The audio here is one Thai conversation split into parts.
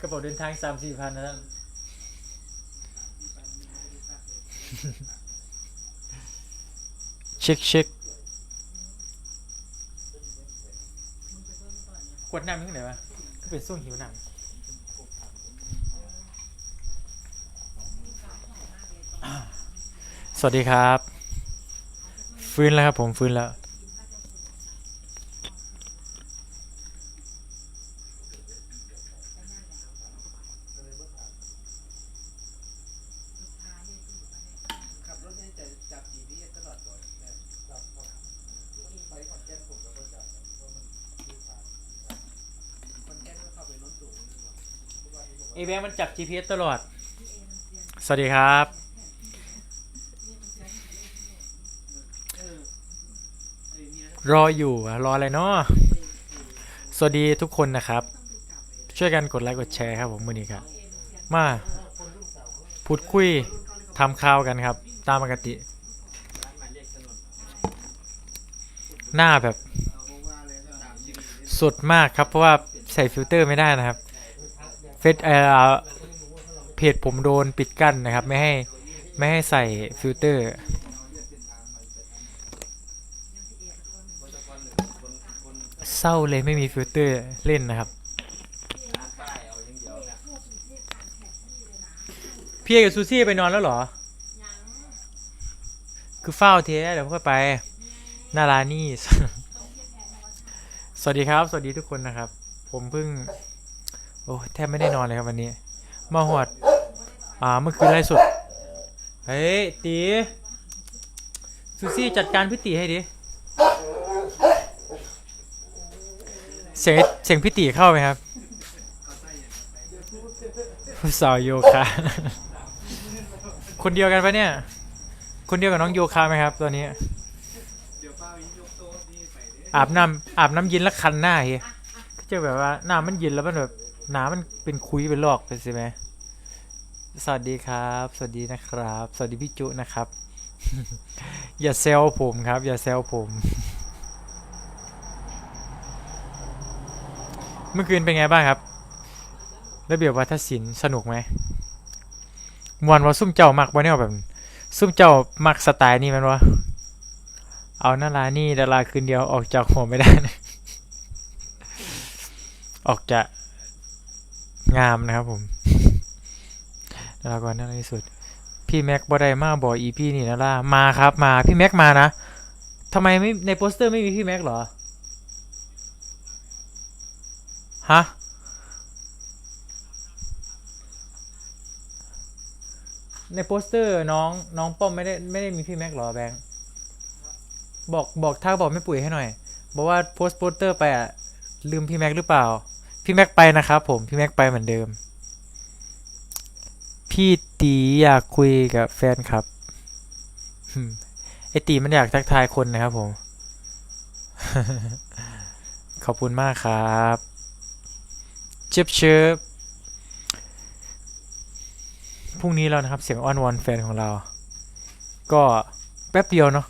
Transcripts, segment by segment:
กระเป๋าเดินทางสามสี่พันนะท่านเช็คเช็คกดน้ำยังไงวะก็เป็นส่วงหิวหนังสวัสดีครับ ฟื้นแล้วครับผมฟื้นแล้ว ขับรถนี่จะจับ GPS ตลอดก่อนแบบจับครับไปขอนแก่นผมแล้วก็จับเพราะมันคือทางขอนแก่นก็เข้าไปโน้นสูงนี่หว่าทุกวันนี้ผม เอแบงมัน จับ GPS ตลอด สวัสดีครับ รออยู่รออะไรเนาะสวัสดีทุกคนนะครับ ช่วยกันกดไลค์กดแชร์ครับผมมือนี้ครับ มาพูดคุยทำข่าวกันครับ ตามปกติ หน้าแบบสดมากครับเพราะว่าใส่ฟิลเตอร์ไม่ได้นะครับ เฟซเอ่อเพจผมโดนปิดกั้นนะครับ ไม่ให้ไม่ให้ใส่ฟิลเตอร์เศร้าเลยไม่มีฟิลเตอร์เล่นนะครับเอาอย่างเดียวเนี่ยพี่กับซูซี่ไปนอนแล้วเหรอ คือเฝ้าเทเดี๋ยวค่อยไปนารานี่ สวัสดีครับ สวัสดีทุกคนนะครับ ผมเพิ่ง อ้แทบไม่ได้นอนเลยครับวันนี้ มาหวด อ่าเมื่อคืนไล่สด เฮ้ยตีซูซี่จัดการพี่ตีให้ดิ เสียงเสียงพี่ตีเข้าไหมครับผู้สาวโยคะคนเดียวกันปะเนี่ย คนเดียวกับน้องโยคะไหมครับตอนนี้เดี๋ยวนี้อาบน้ำอาบน้ำเย็นแล้วคันหน้าเฮียก็จะแบบว่าน้ำมันเย็นแล้วมันแบบ น้ำมันเป็นคุยเป็นลอกไปใช่ไหมสวัสดีครับ สวัสดีนะครับ สวัสดีพี่จุนะครับ อย่าเซลผมครับ อย่าเซลผม เมื่อคืนเป็นไงบ้างครับ ระเบียบวัฒศิลป์สนุกไหมมวนว่าซุ่มเจ้ามักบ่เนี่ยแบบซุ่มเจ้ามักสไตล์นี้มันวะเอาหน้ารานี่ดาราคืนเดียวออกจากหัวไม่ได้ ออกจะ งามนะครับผมดาราก่อนน่ารักที่สุด พี่แม็กบอได้มาบอกอีพี่นี่นะล่ามาครับมาพี่แม็กมานะทำไมไม่ในโปสเตอร์ไม่มีพี่แม็กเหรอ ฮะ ในโปสเตอร์น้องน้องป้อมไม่ได้ไม่ได้มีพี่แม็กเหรอแบงค์บอกบอกถ้าบอกไม่ปุ๋ยให้หน่อย บอกว่าโพสโปสเตอร์ไปอะลืมพี่แม็กหรือเปล่า พี่แม็กไปนะครับผมพี่แม็กไปเหมือนเดิม พี่ตีอยากคุยกับแฟนครับไอตีมันอยากทักทายคนนะครับผม ขอบคุณมากครับเชิบเชิบพรุ่งนี้แล้วนะครับเสียงอ้อนวอนแฟนของเรา ก็แป๊บเดียวเนาะ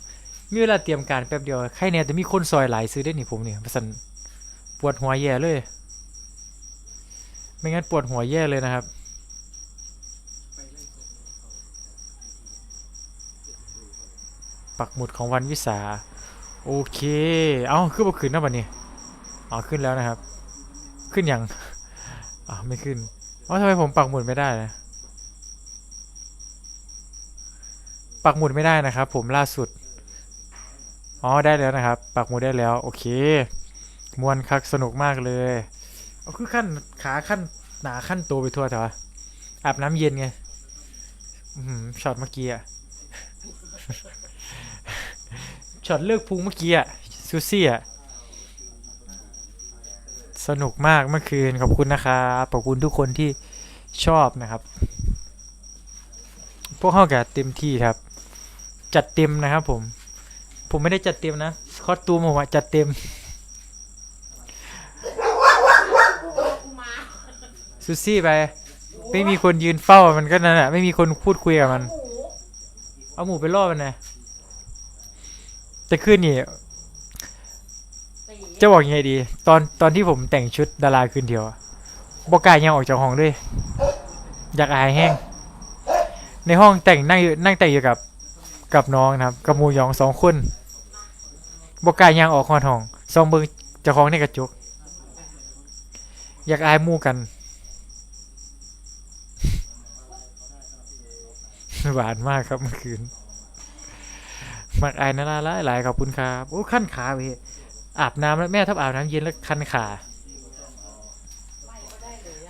มีเวลาเตรียมการแป๊บเดียวใครเนี่ยแต่มีคนซอยหลายซื้อได้หนี่ผมเนี่ยประสันปวดหัวแย่เลย ไม่งั้นปวดหัวแย่เลยนะครับ ปักหมุดของวันวิสา โอเค เอาขึ้นมาขึ้นนะบัดนี้อ๋อขึ้นแล้วนะครับ ขึ้นยังอ๋อไม่ขึ้นอ๋อทำไมผมปักหมุดไม่ได้นะปักหมุดไม่ได้นะครับ ผมล่าสุด อ๋อได้แล้วนะครับ ปักหมุดได้แล้ว โอเค มวนคักสนุกมากเลย เอาคือขั้นขาขั้นหนาขั้นตัวไปทั่วเถอะอาบน้ำเย็นไงช็อตเมื่อกี้อะช็อตเลือกพุงเมื่อกี้อะซูซี่อะสนุกมากเมื่อคืนขอบคุณนะครับขอบคุณทุกคนที่ชอบนะครับ พวกเขาแกเต็มที่ครับ จัดเต็มนะครับผม ผมไม่ได้จัดเต็มนะ คอสตูมผมอะจัดเต็ม ซูซี่ไป ไม่มีคนยืนเฝ้ามันก็นั่นแหละไม่มีคนพูดคุยกับมัน เอาหมูไปล่อมันนะแต่คืนนี่จะบอกยังไงดี ตอนตอนที่ผมแต่งชุดดาราคืนเดียวอะบกล้ายยังออกจากห้องด้วย อยากอายแห้ง ในห้องแต่งนั่งอยู่นั่งแต่งอยู่กับกับน้องนะครับกับหมูยองสองคนบกล้ายยังออกห้องห้องซองเบิงเจ้าของในกระจกอยากอายมู่กัน หวานมากครับเมื่อคืนมักอายนาราหลายหลายขอบคุณครับโอ้ขั้นขาเวอาบน้ำแล้วแม่ทับอาบน้ำเย็นแล้วคันขา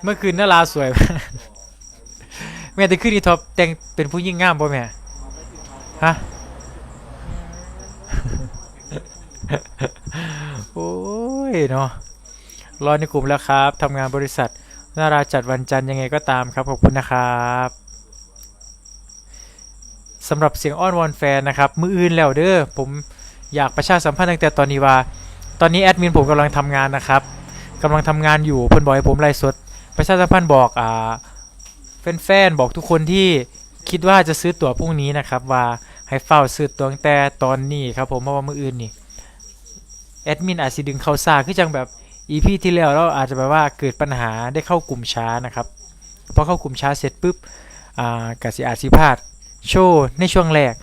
เมื่อคืนนาราสวยมากแม่แต่ขึ้นนี่ท็อปแต่งเป็นผู้ยิ่งงามป่ะแม่ฮะโอ้ยเนาะรอในกลุ่มแล้วครับทำงานบริษัทนาราจัดวันจันทร์ยังไงก็ตามครับขอบคุณนะครับ สำหรับเสียงอ้อนวอนแฟนนะครับ มืออื่นแล้วเด้อผมอยากประชาสัมพันธ์ตั้งแต่ตอนนี้ว่า ตอนนี้แอดมินผมกำลังทำงานนะครับกำลังทำงานอยู่เพิ่นบอกให้ผมไลฟ์สด ประชาสัมพันธ์บอกอ่าแฟนๆบอกทุกคนที่คิดว่าจะซื้อตั๋วพรุ่งนี้นะครับว่าให้เฝ้าซื้อตั๋วตั้งแต่ตอนนี้ครับผมเพราะว่ามืออื่นนี่แอดมินอาจสิดึงเข้าซาคือจังแบบ EP ที่แล้วเราอาจจะแบบว่าเกิดปัญหาได้เข้ากลุ่มช้านะครับพอเข้ากลุ่มช้าเสร็จปุ๊บอ่ากสิอาจสิพลาด โชว์ในช่วงแรก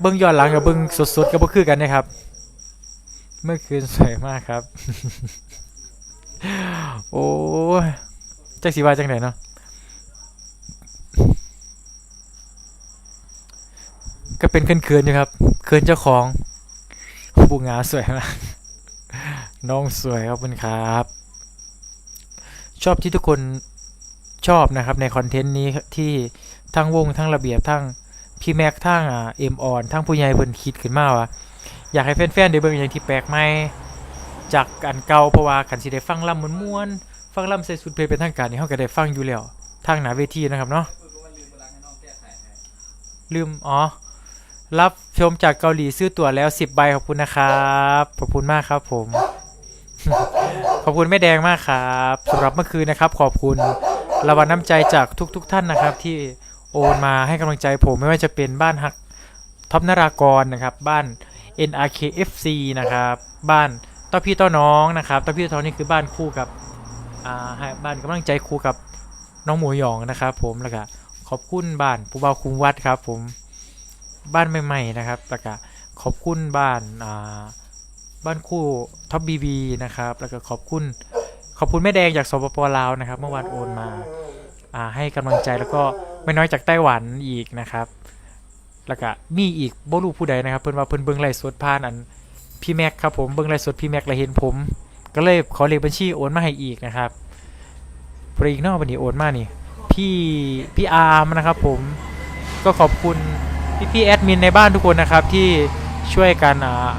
เบิ้งย้อนหลังกับเบิ้งสดๆก็บ่คือกันนะครับ เมื่อคืนสวยมากครับ โอ้จักสีว่าจังไหนเนาะก็เป็นเขินๆอยู่ครับเขินเจ้าของบูงาสวยมากน้องสวยครับคุณครับ ชอบที่ทุกคนชอบนะครับในคอนเทนต์นี้ที่ ทั้งวงทั้งระเบียบทั้งพี่แม็กทั้งอ่าเอ็มออนทั้งผู้ใหญ่เพิ่นคิดขึ้นมาว่าอยากให้แฟนๆได้เบิ่งอย่างที่แปลกใหม่จากอันเก่าเพราะว่าคันสิได้ฟังลำม่วนๆฟังลำใส่สุดเพลงเป็นทางการนี่เฮาก็ได้ฟังอยู่แล้วทางหน้าเวทีนะครับเนาะลืมอ๋อรับชมจากเกาหลีซื้อตั๋วแล้ว10ใบขอบคุณนะครับขอบคุณมากครับผม ขอบคุณแม่แดงมากครับสำหรับเมื่อคืนนะครับ ขอบคุณรางวัลน้ำใจจากทุก ๆ ท่านนะครับที่ โอนมาให้กำลังใจผมไม่ว่าจะเป็นบ้านฮักท็อปนารากรนะครับ บ้าน NRKFC นะครับ บ้านต้อพี่ต้อน้องนะครับต้อพี่ต้อน้องนี่คือบ้านคู่กับอ่าบ้านกำลังใจคู่กับน้องหมูหยองนะครับผมแล้วก็ขอบคุณบ้านผู้บ่าวคุมวัดครับ ผมบ้านใหม่ๆนะครับแล้วก็ขอบคุณบ้านอ่าบ้านคู่ท็อปบีบีนะครับแล้วก็ขอบคุณขอบคุณแม่แดงจากสปปลาวนะครับ เมื่อวานโอนมา ให้กำลังใจแล้วก็ไม่น้อยจากไต้หวันอีกนะครับ แล้วก็มีอีกบ่รู้ผู้ใดนะครับ เพิ่นว่าเพิ่นเบิ่งไลฟ์สดผ่านอันพี่แม็กครับผมเบิ่งไลฟ์สดพี่แม็กแล้วเห็นผม ก็เลยขอเลขบัญชีโอนมาให้อีกนะครับปรีกนอกบันนี้โอนมานี่พี่พี่อาร์มนะครับ ผมก็ขอบคุณพี่พี่แอดมินในบ้านทุกคนนะครับ ที่ช่วยกันอ่า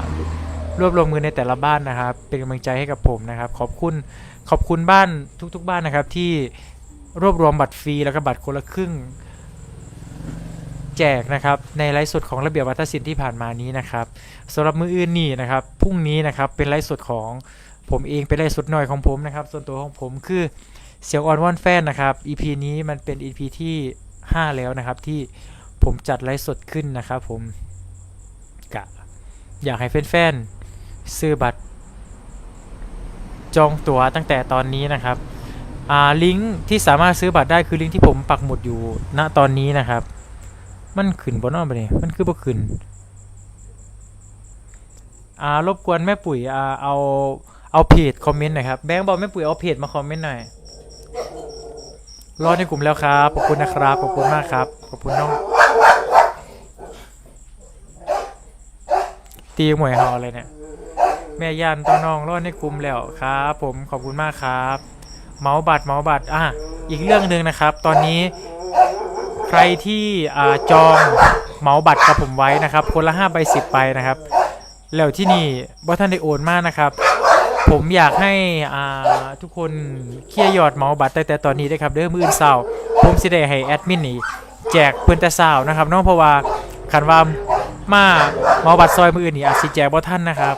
รวบรวมเงินในแต่ละบ้านนะครับ เป็นกำลังใจให้กับผมนะครับ ขอบคุณขอบคุณบ้านทุก ๆ บ้านนะครับที่ รวบรวมบัตรฟรีแล้วก็บัตรคนละครึ่ง แจกนะครับ ในไลฟ์สดของระเบียบวัฒนศิลป์ที่ผ่านมานี้นะครับสำหรับมืออื่นนี่นะครับพรุ่งนี้นะครับเป็นไลฟ์สดของผมเองเป็นไลฟ์สดหน่อยของผมนะครับ ส่วนตัวของผมคือเสียงออนวอนแฟนนะครับ EP นี้มันเป็น EP ที่ 5 แล้วนะครับ ที่ผมจัดไลฟ์สดขึ้นนะครับ ผมกะอยากให้แฟนๆซื้อบัตรจองตั๋วตั้งแต่ตอนนี้นะครับ อ่าลิงก์ที่สามารถซื้อบัตรได้คือลิงก์ที่ผมปักหมุดอยู่ณตอนนี้นะครับ มันขึ้นบนนอกไปนี่มันคือบ่ขึ้นอ่ารบกวนแม่ปุ๋ยอ่าเอาเอาเพจคอมเมนต์หน่อยครับแบงค์บอกแม่ปุ๋ยเอาเพจมาคอมเมนต์หน่อยรอในกลุ่มแล้วครับขอบคุณนะครับขอบคุณมากครับขอบคุณน้องตีหมวยเฮาเลยเนี่ยแม่ยันต้อน้องรอดในกลุ่มแล้วครับ ผมขอบคุณมากครับ เมาส์บัตรเมาส์บัตรอะอีกเรื่องหนึ่งนะครับ ตอนนี้ใครที่อจองเมาส์บัตรกับผมไว้นะครับ คนละ5ใบ10ใบนะครับ แล้วที่นี่บ่ท่านได้โอนมากนะครับ ผมอยากให้ทุกคนเคลียร์ยอดเมาส์บัตรแต่แต่ตอนนี้ได้ครับเด้อมืออื่นเสาร์ผมสิได้ให้แอดมินนี่แจกเพิ่อนแต่เสาร์นะครับน้องเพราะว่าคันว่ามาเมาส์บัตรซอยมืออื่นนี่อาจสิแจกบ่ท่านนะครับ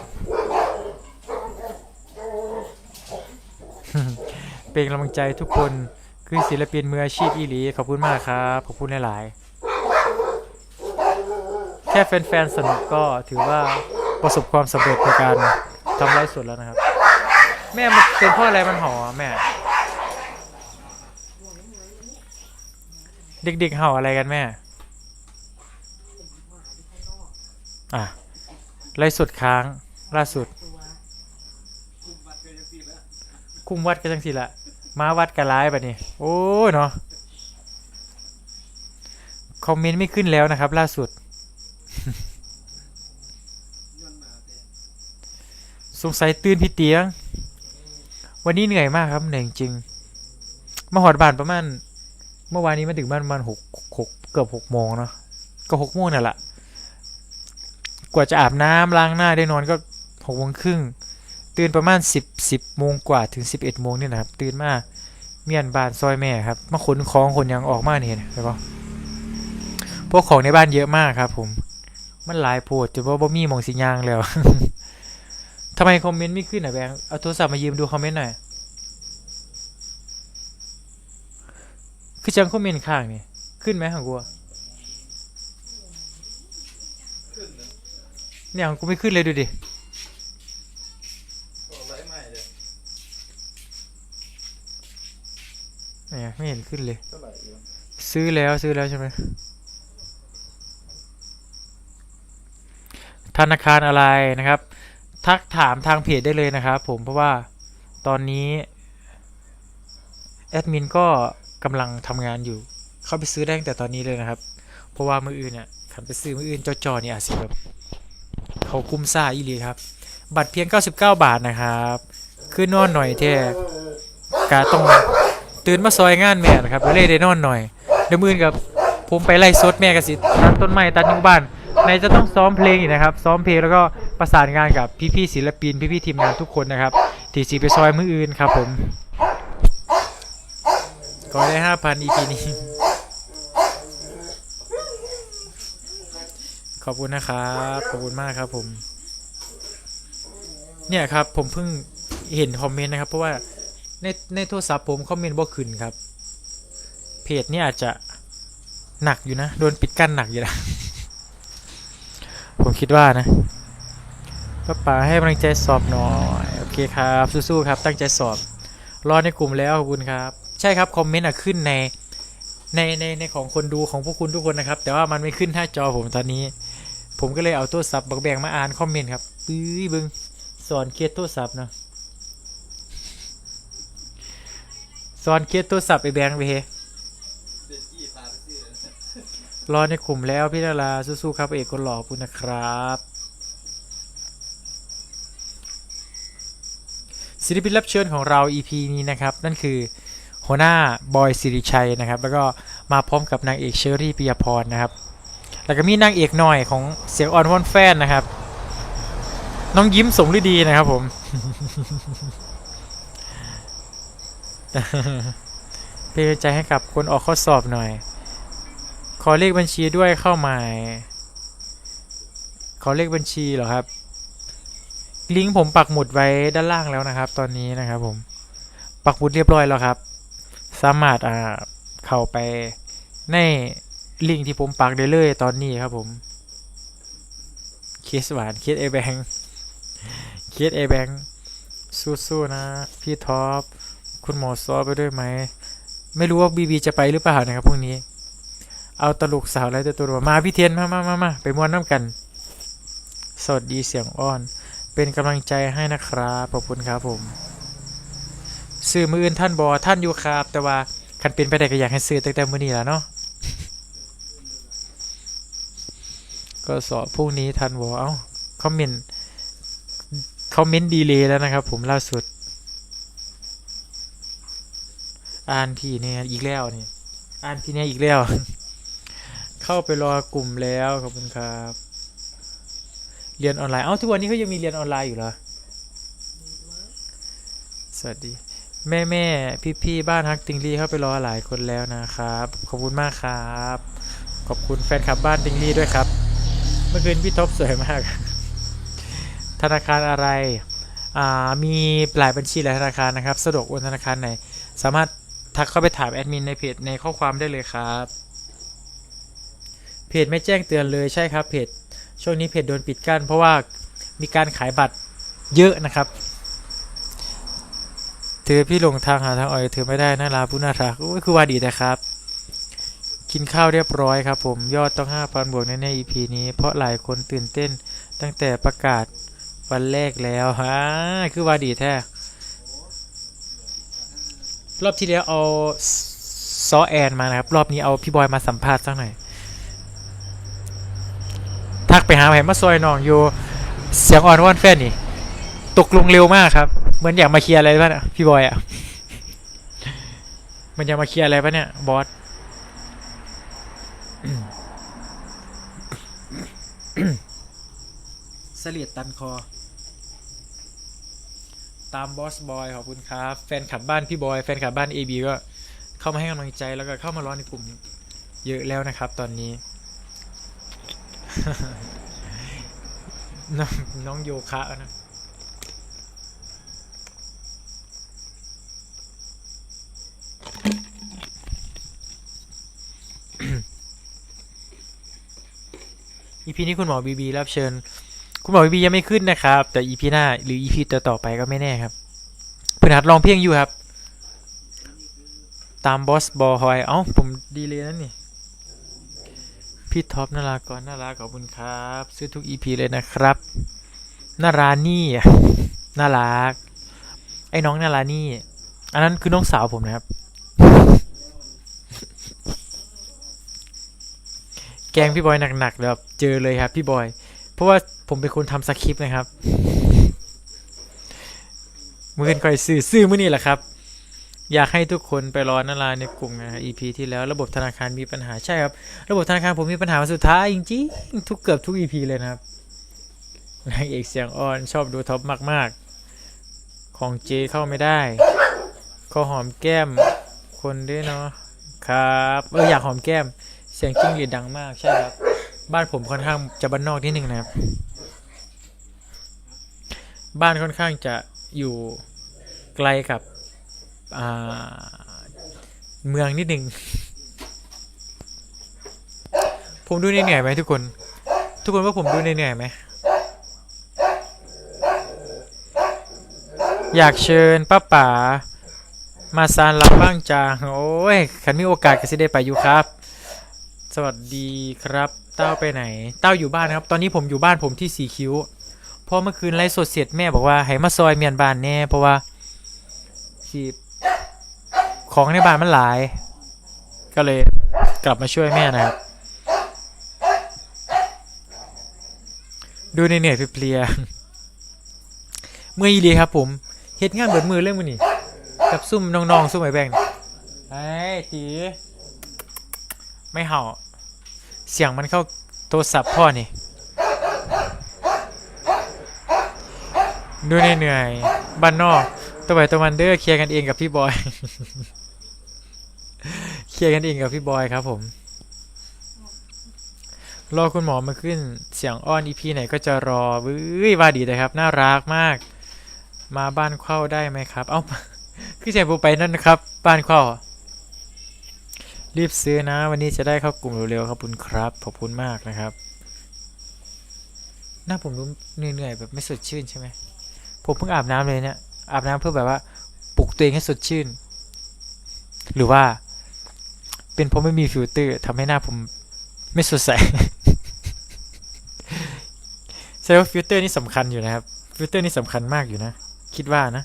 เป็นกำลังใจทุกคนคือศิลปินมืออาชีพอีหลี ขอบคุณมากครับ ขอบคุณหลายๆ แค่แฟนๆสนุกก็ถือว่าประสบความสำเร็จในการทำไลฟ์สดแล้วนะครับ แม่มันเป็นเพ่ออะไรมันหอแม่ เด็กๆเห่าอะไรกันแม่ อะไล่สุดค้างล่าสุด คุมวัดกันจังสิละ มาวัดกันร้ายแบบนี้โอ้ยเนาะคอมเมนต์ไม่ขึ้นแล้วนะครับ ล่าสุด สงสัยตื่นพี่เตียง วันนี้เหนื่อยมากครับเหนื่อยจริงมาหอดบานประมาณ เมื่อวานนี้มาถึงบ้านประมาณหกหกเกือบหกโมงเนาะก็หกโมงนั่นแหละกว่าจะอาบน้ำล้างหน้าได้นอนก็หกโมงครึ่ง ตื่นประมาณสิบสิบโมงกว่าถึงสิบเอ็ดโมงนี่นะครับ ตื่นมาเมียนบ้านซอยแม่ครับมาขนของขนยังออกมาเนี่ยเห็นไหมพวกของในบ้านเยอะมากครับ ผม มันหลายโพดจนว่าบ่มีมองสิยางแล้วทำไมคอมเมนต์ไม่ขึ้นอะแบงเอาโทรศัพท์มายืมดูคอมเมนต์หน่อยคือจังคอมเมนต์ข้างนี่ขึ้นไหมของกูเนี่ยของกูไม่ขึ้นเลยดูดิ เนี่ยไม่เห็นขึ้นเลย ซื้อแล้วซื้อแล้วใช่ไหมธนาคารอะไรนะครับ ทักถามทางเพจได้เลยนะครับผมเพราะว่าตอนนี้แอดมินก็กำลังทำงานอยู่ เข้าไปซื้อได้ตั้งแต่ตอนนี้เลยนะครับ เพราะว่ามืออื่นเนี่ยขันไปซื้อมืออื่นจอๆเนี่ยอาจสิแบบเขาคุ้มซ่าอีหลีครับ บัตรเพียง 99 บาทนะครับ คือนอนหน่อยแท้กาต้อง ตื่นมาซอยงานแม่นะครับแล้วเลยได้นอนหน่อยเดี๋ยวมืออนกับผมไปไล่สดแม่กสิตัดต้นไม้ตัดยุงบ้านในจะต้องซ้อมเพลงอีกนะครับ ซ้อมเพลงแล้วก็ประสานงานกับพี่ๆศิลปินพี่ๆทีมงานทุกคนนะครับทีซีไปซอยมืออื่นครับผมก็ได้ห้าพัน EP นี้ขอบคุณนะครับขอบคุณมากครับผม เนี่ยครับผมเพิ่งเห็นคอมเมนต์นะครับ เพราะว่า ในในโทรศัพท์ผมคอมเมนต์บ่ขึ้นครับ เพจนี่อาจจะหนักอยู่นะ โดนปิดกั้นหนักอยู่นะ ผมคิดว่านะป้าป๋าให้กำลังใจสอบหน่อย โอเคครับ สู้ๆครับ ตั้งใจสอบ รอในกลุ่มแล้วขอบคุณครับ ใช่ครับ คอมเมนต์อะขึ้นในในในในของคนดูของพวกคุณทุกคนนะครับ แต่ว่ามันไม่ขึ้นหน้าจอผมตอนนี้ ผมก็เลยเอาโทรศัพท์บักแบงมาอ่านคอมเมนต์ครับปื้ยบึงสอนเคสโทรศัพท์เนาะ สอนเคสโทรศัพท์ไอแบงค์ไปเฮรอในกลุ่มแล้วพี่นาราสู้ๆครับเอกคนหล่อคุณนะครับศิลปินรับเชิญของเรา EP นี้นะครับ นั่นคือหัวหน้าบอยสิริชัยนะครับ แล้วก็มาพร้อมกับนางเอกเชอรี่ปิยพรนะครับ แล้วก็มีนางเอกหน่อยของเสียงอ่อนวอนแฟนนะครับ น้องยิ้มสมฤดีนะครับผม เป็นใจให้กับคนออกข้อสอบหน่อย ขอเลขบัญชีด้วยเข้าหมาย ขอเลขบัญชีเหรอครับ ลิงก์ผมปักหมุดไว้ด้านล่างแล้วนะครับ ตอนนี้นะครับผม ปักหมุดเรียบร้อยแล้วครับ สามารถอ่าเข้าไปในลิงก์ที่ผมปักได้เลยตอนนี้ครับผมเคสหวานเคสเอแบงเคสเอแบงสู้ๆนะ พี่ท็อป คุณหมอซอไปด้วยไหม ไม่รู้ว่าบีบีจะไปหรือเปล่านะครับพรุ่งนี้ เอาตลกสาวไรตัวตัวมาพี่เทียนมามามามาไปมวนน้ำกันสวัสดีเสียงอ้อน เป็นกำลังใจให้นะครับขอบคุณครับผมซื้อมืออื่นท่านบอท่านอยู่ครับ แต่ว่าคันเป็นไปได้ก็อยากให้ซื้อตั้งแต่มื้อนี้แล้วเนาะก็สอบพรุ่งนี้ท่านบอเอ้าคอมเมนต์คอมเมนต์ดีเลยแล้วนะครับผมล่าสุด อ่านพี่เนี่ยอีกแล้วนี่อ่านพี่เนี่ยอีกแล้ว เข้าไปรอกลุ่มแล้วขอบคุณครับ เรียนออนไลน์เอ้าทุกวันนี้เขายังมีเรียนออนไลน์อยู่เหรอสวัสดี แม่แม่พี่พี่บ้านฮักติงลี่เข้าไปรอหลายคนแล้วนะครับ ขอบคุณมากครับ ขอบคุณแฟนคลับบ้านติงลี่ด้วยครับ เมื่อคืนพี่ท็อปสวยมาก ธนาคารอะไรอ่ามีหลายบัญชีหลายธนาคารนะครับ สะดวกโอนธนาคารไหน สามารถ ทักเข้าไปถามแอดมินในเพจในข้อความได้เลยครับ เพจไม่แจ้งเตือนเลยใช่ครับเพจช่วงนี้เพจโดนปิดกั้นเพราะว่ามีการขายบัตรเยอะนะครับเธอพี่หลงทางหาทางออกเธอไม่ได้น่ารักผู้น่ารักโอ้ยคือว่าดีแต่ครับ กินข้าวเรียบร้อยครับผมยอดต้อง 5,000 บวกแน่ๆ EP นี้เพราะหลายคนตื่นเต้นตั้งแต่ประกาศวันแรกแล้วฮะคือว่าดีแท้ รอบที่แล้วเอาซอแอนมานะครับ รอบนี้เอาพี่บอยมาสัมภาษณ์สักหน่อย ทักไปหาแหมมาซอยน้องอยู่เสียงอ่อนว่อนแฟนนี่ ตกลงเร็วมากครับ เหมือนอยากมาเคลียร์อะไรป่ะเนี่ยพี่บอยอะ มันอยากมาเคลียร์อะไรป่ะเนี่ยบอสเสลียดตันคอ ตามบอสบอยขอบคุณครับ แฟนคลับบ้านพี่บอยแฟนคลับบ้าน AB ก็เข้ามาให้กำลังใจแล้วก็เข้ามาร้อนในกลุ่มเยอะแล้วนะครับ ตอนนี้ น้องน้องโยคะนะอีพีนี้คุณหมอบีบีรับเชิญ คุณหมอบีบียังไม่ขึ้นนะครับ แต่อีพีหน้าหรืออีพีต่อต่อไปก็ไม่แน่ครับเพื่อนหัดลองเพียงอยู่ครับ ตามบอสบอฮอยเอ้าผมดีเลยนั่นนี่พี่ท็อปน่ารักก่อนน่ารักขอบคุณครับ ซื้อทุกอีพีเลยนะครับน่ารานี่น่ารัก ไอ้น้องน่ารานี่ อันนั้นคือน้องสาวผมนะครับ แกงพี่บอยหนักๆเลยแบบเจอเลยครับพี่บอย เพราะว่า ผมเป็นคนทำสคริปต์นะครับมือกันก่อยซื้อซื้อมื่อนี่แหละครับ อยากให้ทุกคนไปรอนาราในกลุ่มนะ EP ที่แล้วระบบธนาคารมีปัญหาใช่ครับ ระบบธนาคารผมมีปัญหามาสุดท้ายจริงๆทุกเกือบทุก EP เลยนะครับนางเอกเสียงอ่อนชอบดูท็อปมาก ๆ ของเจเข้าไม่ได้ขอหอมแก้มคนด้วยเนาะครับเอออยากหอมแก้ม เสียงจิ้งหรีดดังมากใช่ครับ บ้านผมค่อนข้างจะบ้านนอกนิดนึงนะครับ บ้านค่อนข้างจะอยู่ไกลกับเมืองนิดนึงผมดูเหนื่อยไหมทุกคน ทุกคนว่าผมดูเหนื่อยไหมอยากเชิญป้าป๋ามาซานรับบ้างจังโอ้ยขันมีโอกาสก็สิได้ไปอยู่ครับ สวัสดีครับ เต้าไปไหน เต้าอยู่บ้านครับ ตอนนี้ผมอยู่บ้านผมที่สีคิ้ว พราะเมื่อคืนไลฟ์สดเสร็จแม่บอกว่าให้มาซอยเมียนบ้านแน่เพราะว่าที่ของในบ้านมันหลาย ก็เลยกลับมาช่วยแม่นะครับ ดูเหนื่อยๆเพลียเมื่อยอีหลีครับ ผมเฮ็ดงานเบิดมือเรื่องมันนี่กับซุ่มน้องๆซุ่มไอ้แบงค์ไอ้ตีไม่เห่า เสียงมันเข้าโทรศัพท์พ่อนี่ ดูเหนื่อยๆบ้านนอกตัวไปตัวมันเด้อเคลียร์กันเองกับพี่บอย เคลียร์กันเองกับพี่บอยครับผม รอคุณหมอมาขึ้นเสียงอ้อนอีพีไหนก็จะรอวื้ยว่าดีเลยครับ น่ารักมาก มาบ้านเข้าได้ไหมครับ เอ้าคือแจมไปนั่นนะครับ บ้านเข้า รีบซื้อนะ วันนี้จะได้เข้ากลุ่มเร็วๆขอบคุณครับ ขอบคุณมากนะครับ หน้าผมดูเหนื่อยๆแบบไม่สดชื่นใช่ไหม ผมเพิ่งอาบน้ำเลยเนี่ย อาบน้ำเพื่อแบบว่าปลุกตัวเองให้สดชื่น หรือว่า เป็นเพราะไม่มีฟิลเตอร์ทำให้หน้าผมไม่สดใสแสดงว่าฟิลเตอร์นี่สำคัญอยู่นะครับ ฟิลเตอร์นี่สำคัญมากอยู่นะ คิดว่านะ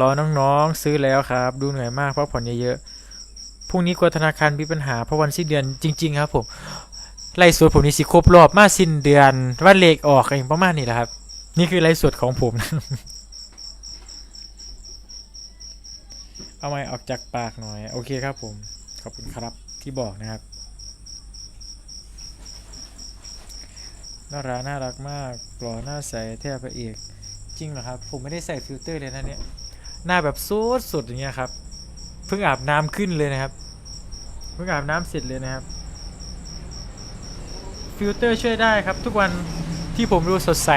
รอน้องๆซื้อแล้วครับ ดูเหนื่อยมากเพราะผ่อนเยอะๆพรุ่งนี้กลัวธนาคารมีปัญหาเพราะวันสิ้นเดือนจริง ๆ ครับผมไล่สวดผมนี่สิครบรอบมาสิ้นเดือนว่าเลขออกอย่างประมาณนี้แหละครับ นี่คือไลฟ์สดของผมนะเอาไม้ออกจากปากหน่อย โอเคครับผม ขอบคุณครับที่บอกนะครับ น่ารักน่ารักมากหล่อหน้าใสแทบพระเอก จริงเหรอครับ ผมไม่ได้ใส่ฟิลเตอร์เลยนะเนี่ย หน้าแบบสุดสุดอย่างเงี้ยครับ เพิ่งอาบน้ำขึ้นเลยนะครับ เพิ่งอาบน้ำเสร็จเลยนะครับ ฟิลเตอร์ช่วยได้ครับ ทุกวันที่ผมดูสดใส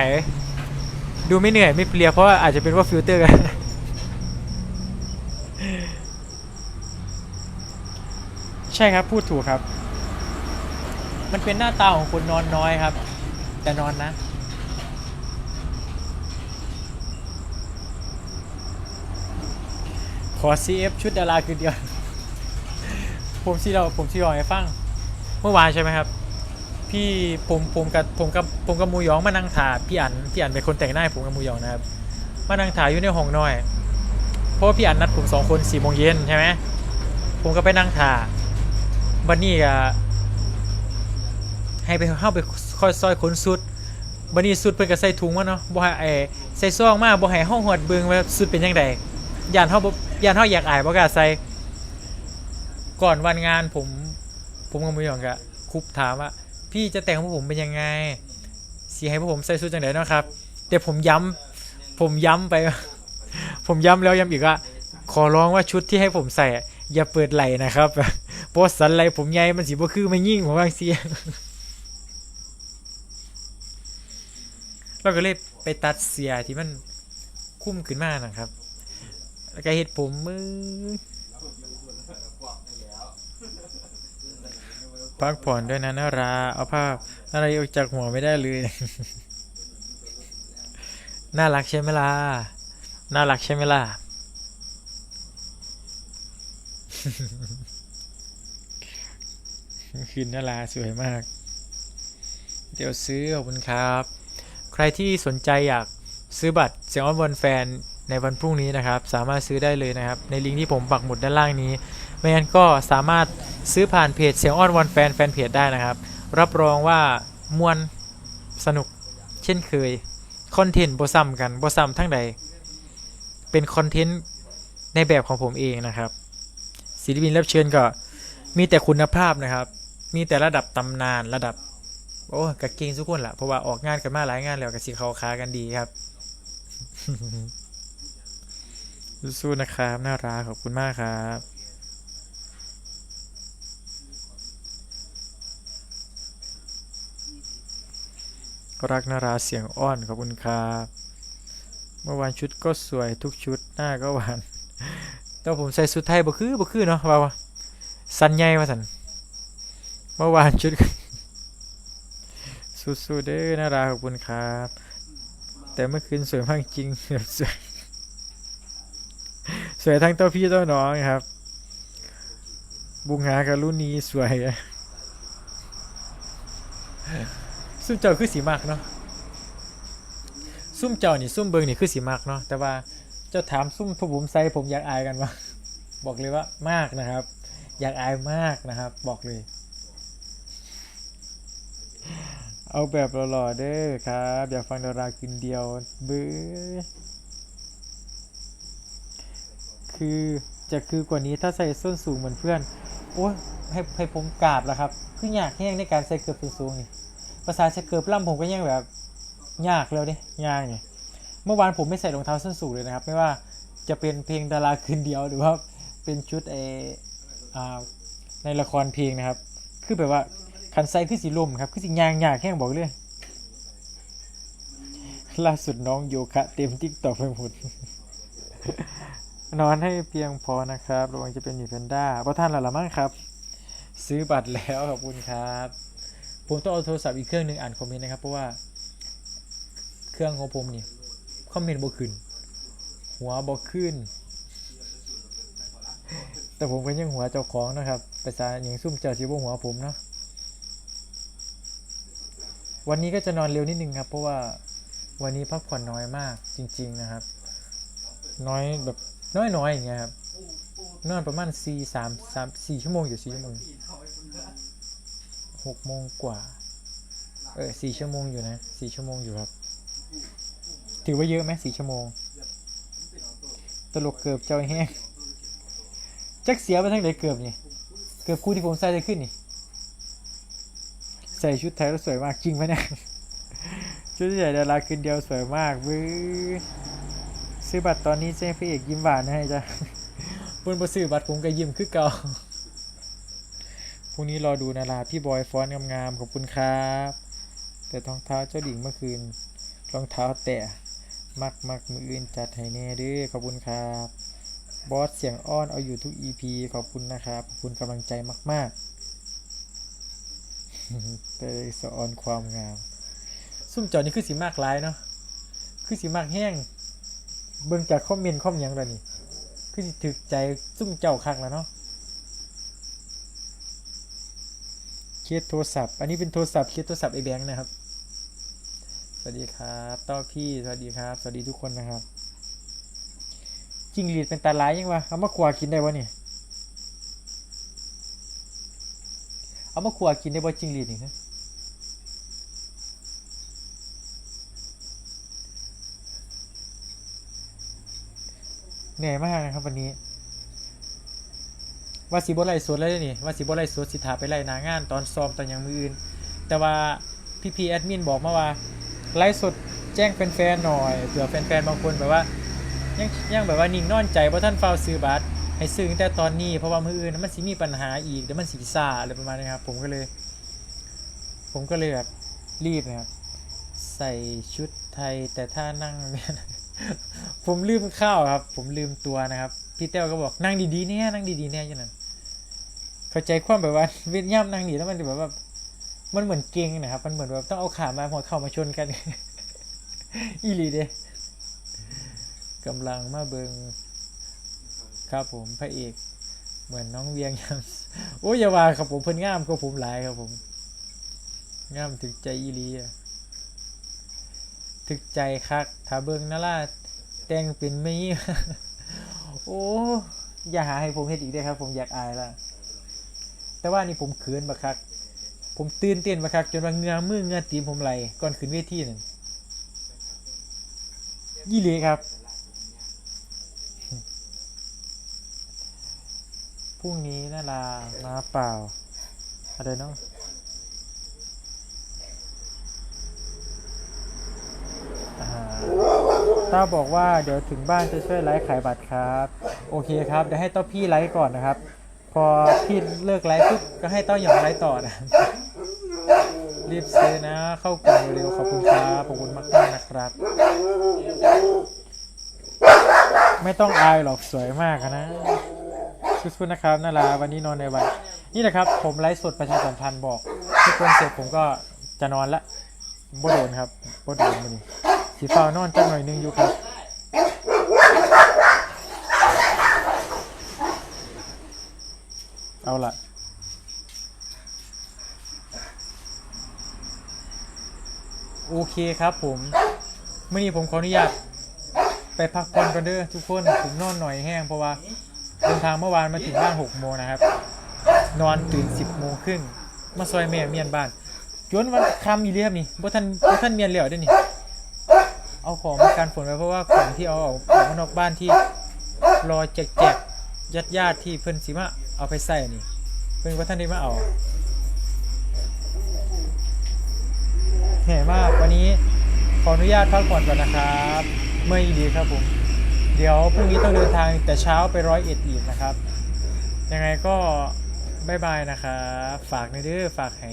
ดูไม่เหนื่อยไม่เพลียเพราะาอาจจะเป็นว่าฟิลเตอร์กันใช่ครับพูดถูกครับ มันเป็นหน้าตาของคนนอนน้อยครับ แต่นอนนะ ขอ CF ชุดดาราคือเดียวผผมที่เราผมที่รอให้ฟัง เมื่อวานใช่ไหมครับ พี่ผมผมกับผมกับผมกับมูหยองมานั่งถ่ายพี่อันพี่อันเป็นคนแต่งหน้าผมกับมูหยองนะครับมานั่งถ่ายอยู่ในห้องน้อย เพราะว่าพี่อันนัดผมสองคนสี่โมงเย็นใช่ไหมผมก็ไปนั่งถ่ายบันนี้ก็ให้ไปเข้าไปคอยซอยขนสุดบันนี้สุดเพิ่นก็ใส่ถุงมาเนาะบ่ให้ไอ้ใส่ซองมาบ่ให้ห้องหอดเบิงว่าสุดเป็นยังไงยานเฮาบ่ยานเฮาอยากอายบ่กล้าใส่ก่อนวันงานผมผมกับมูหยองก็คุบถามว่า พี่จะแต่งพวกผมเป็นยังไงสีให้พวกผมใส่ชุดจังไดเนะครับแต่ผมย้ำผมย้ำไป ผมย้ำแล้วย้ำอีกว่า ขอร้องว่าชุดที่ให้ผมใส่ อย่าเปิดไหลนะครับเพราะว่าสันไหลผมใหญ่มันสีบ่คือไม่ยิ่งผมบางเสียเราก็เลยไปตัดเสียที่มันคุ้มขึ้นมานะครับ แล้วก็เห็ดผมมือ พักผ่อนด้วยนะนารา เอาผ้าอะไรออกจากหัวไม่ได้เลย น่ารักใช่ไหมล่ะ น่ารักใช่ไหมล่ะ คืนนาราสวยมาก เดี๋ยวซื้อขอบคุณครับ ใครที่สนใจอยากซื้อบัตรเสียงอ้อนบอลแฟน ในวันพรุ่งนี้นะครับ สามารถซื้อได้เลยนะครับ ในลิงก์ที่ผมปักหมุดด้านล่างนี้ ไม่งั้นก็สามารถซื้อผ่านเพจเสียงอ้อนวันแฟนแฟนเพจได้นะครับ รับรองว่ามวนสนุกเช่นเคยคอนเทนต์บซ้ำกันบซ้ำทั้งใด เป็นคอนเทนต์ในแบบของผมเองนะครับศิลปินรับเชิญก็มีแต่คุณภาพนะครับ มีแต่ระดับตำนานระดับ โอ้กะเก่งทุกคนละเพราะว่าออกงานกันมาหลายงานแล้วกะสิเขาค้ากันดีครับ สู้ๆนะครับ น่ารักขอบคุณมากครับรักนาราเสียงอ้อนขอบคุณครับ เมื่อวานชุดก็สวยทุกชุดหน้าก็หวานแต่ผมใส่ชุดไทยบ่คือบ่คือเนาะว่าว่าสันใหญ่ว่าสันเมื่อวานชุดสู้ๆเด้อนาราขอบคุณครับ แต่เมื่อคืนสวยมากจริงสวย สวยทั้งเต้าพี่เต้าน้องครับ บุงหากับรุ่นนี้สวยอะซุ่มเจ้าคือสีมากเนาะซุ่มเจ้านี่ซุ่มเบิงนี่คือสีมากเนาะแต่ว่าเจ้าถามซุ่มพวกผมใส่ผมอยากอายกันวะบอกเลยว่ามากนะครับ อยากอายมากนะครับ บอกเลย เอาแบบหล่อๆเด้อครับ อยากฟังดารากินเดียวเบื้อ คือจะคือกว่านี้ถ้าใส่ส้นสูงเหมือนเพื่อน โอ้ยให้ให้ผมกราบแล้วครับ คืออยากแห้งในการใส่เกือบสูงนี่ภาษาสเกิร์ตล่ำผมก็ยังแบบยากแล้วดิยากไงเมื่อวานผมไม่ใส่รองเท้าส้นสูงเลยนะครับ ไม่ว่าจะเป็นเพลงดาราคืนเดียวหรือว่าเป็นชุดเอในละครเพลงนะครับ คือแบบว่าคันไซคือสีลมครับ คือสียางยากแค่บอกเลยล่าสุดน้องโยคะเต็มติ๊กต่อกไปหมด นอนให้เพียงพอนะครับระวังจะเป็นหมีแพนด้าเพราะท่านละละมั้งครับ ซื้อบัตรแล้วขอบคุณครับ ผมต้องเอาโทรศัพท์อีกเครื่องหนึ่งอ่านคอมเมนต์นะครับ เพราะว่าเครื่องของผมนี่คอมเมนต์บ่ขึ้น หัวบ่ขึ้น แต่ผมก็ยังหัวเจ้าของนะครับภาษาอย่างซุ่มเจ้าสิบ่หัวผมเนาะวันนี้ก็จะนอนเร็วนิดนึงครับ เพราะว่าวันนี้พักผ่อนน้อยมากจริง ๆนะครับ น้อยแบบ น้อยๆอย่างเงี้ยครับนอนประมาณสี่สามสามสี่ชั่วโมงอยู่สี่ชั่วโมงหกโมงกว่า เออสี่ชั่วโมงอยู่นะสี่ชั่วโมงอยู่ครับ ถือว่าเยอะไหมสี่ชั่วโมง ตลกเกือบเจ้าแห้งจักเสียไปทั้งไหนเกือบนี่เกือบคู่ที่ผมใส่ได้ขึ้นนี่ ใส่ชุดไทยแล้วสวยมากจริงไหมเนี่ยชุดใหญ่ดาราคืนเดียวสวยมากเว้ย ซื้อบัตรตอนนี้แจ้งพระเอกยิ้มหวานให้จ้ะบนบซื้อบัตรผมก็ยิ้มคือเก่าพรุ่งนี้รอดูนาราพี่บอยฟอนงามๆขอบคุณครับ แต่รองเท้าเจ้าหญิงเมื่อคืนรองเท้าแตะมักมักมืออื่นจัดให้แน่เด้อขอบคุณครับ บอสเสียงอ้อนเอาอยู่ทุก EP ขอบคุณนะครับ ขอบคุณกำลังใจมากๆแต่สะออนความงาม ซุ่มจอนี่คือสีมากลายเนาะคือสีมากแห้ง เบิ่งจากคอมเมนต์คอมยังแล้วนี่ คือสิถึกใจซุ่มเจ้าคักแล้วเนาะเคสโทรศัพท์ อันนี้เป็นโทรศัพท์เคสโทรศัพท์ไอแบงค์นะครับ สวัสดีครับต้อพี่ สวัสดีครับ สวัสดีทุกคนนะครับจิงหรีดเป็นตาลายยังวะ เอามาขวากินได้วะเนี่ยเอามาขวากินได้บ่จิงหรีดนี่ฮะ เหนื่อยมากนะครับวันนี้ ว่าสิบไล่สดเลยนี่ว่าสิบไล่สดสิถาไปไล่นางาน ตอนซ้อมตอนหยังมืออื่น แต่ว่าพี่พีแอดมินบอกมาว่าไลฟ์สดแจ้งแฟนๆหน่อยเผื่อแฟนๆบางคนแบบว่ายังยังแบบว่านิ่งนอนใจเพราะท่านเฝ้าซื้อบัตรให้ซื้อตั้งแต่ตอนนี้เพราะว่ามืออื่นมันสิมีปัญหาอีกเดี๋ยวมันสีซาอะไรประมาณนี้ครับ ผมก็เลย ผมก็เลยแบบรีบนะครับใส่ชุดไทยแต่ถ้านั่ง ผมลืมข้าวครับ ผมลืมตัวนะครับ พี่เต้วก็บอกนั่งดีๆเนี่ยนั่งดีๆเนี่ยอย่างนั้นเข้าใจความแบบว่าเวียดย่ำนั่งดีแล้วมันแบบว่า มันเหมือนเก่งนะครับ มันเหมือนแบบต้องเอาขามาหัวเข่ามาชนกันอีลีเด้กำลังมาเบิงครับผมพระเอก เหมือนน้องเวียงยามโอ้ยอย่าว่าครับผมเพิ่นงามก็ผมหลายครับผมงามถึกใจอีลีอะ ถึกใจคักถ้าเบิงนาล่าแต่งเป็นไม่โอ้อย่าหาให้ผมเฮ็ดอีกได้ครับ ผมอยากอายละแต่ว่านี่ผมเขินบักคัก ผมตื่นเต้นบักคัก จนว่าเงือมือเงือตีนผมไหลก่อนขึ้นเวทีนั่นยี่หลีครับพรุ่งนี้นาลามาเปล่าอะไรเนาะอ่า ต้าบอกว่าเดี๋ยวถึงบ้านจะช่วยไลฟ์ขายบัตรครับ โอเคครับเดี๋ยวให้เต้าพี่ไลฟ์ก่อนนะครับ พอพี่เลิกไลฟ์ปุ๊บก็ให้เต้าหยองไลฟ์ต่อนะรีบซื้อนะ เข้ากล่องเร็วขอบคุณครับขอบคุณมากๆนะครับ ไม่ต้องอายหรอกสวยมากนะสู้ๆนะครับนาราวันนี้นอนในวันนี่แหละครับผมไลฟ์สดประชาสัมพันธ์บอกทุกคนเสร็จผมก็จะนอนละบ่โดนครับบ่โดนมานี่ สีฟ้านอนจังหน่อยนึงอยู่ครับเอาละโอเคครับผมเมื่อนี้ผมขออนุญาตไปพักผ่อนกันเด้อทุกคนผมนอนหน่อยแห้งเพราะว่าเดินทางเมื่อวานมาถึงบ้านหกโมงนะครับ นอนตื่นสิบโมงครึ่งมาซอยแม่เมียนบ้านจนวันคำอีเลียมนี่บ่ท่านบ่ท่านเมียนเหลียวเด้วยนี่ เอาของมาการฝนไว้เพราะว่าของที่เอาออกออกมานอกบ้านที่รอแจกแจกญาติญาติที่เพิ่นสิมาเอาไปใส่นี่ เพิ่นว่าท่านได้มาเอาแห่มากวันนี้ขออนุญาตพักผ่อนก่อนนะครับเมื่อยดีครับผมเดี๋ยวพรุ่งนี้ต้องเดินทางแต่เช้าไปร้อยเอ็ดอีกนะครับ ยังไงก็บายบายนะครับฝากในเด้อฝากให้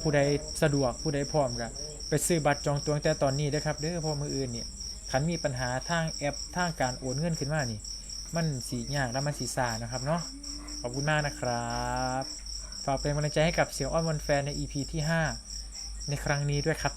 ผู้ใดสะดวกผู้ใดพร้อมกัน ไปซื้อบัตรจองตัวแต่ตอนนี้นะครับเด้อพราะมืออื่นเนี่ยขันมีปัญหาทางแอปทางการโอนเงินขึ้นมานี่ มันสียากและมันสีซานะครับเนาะขอบคุณมากนะครับฝากเป็นกำลังใจให้กับเสียงอ้อนวันแฟนใน EP ที่ 5 ในครั้งนี้ด้วยครับ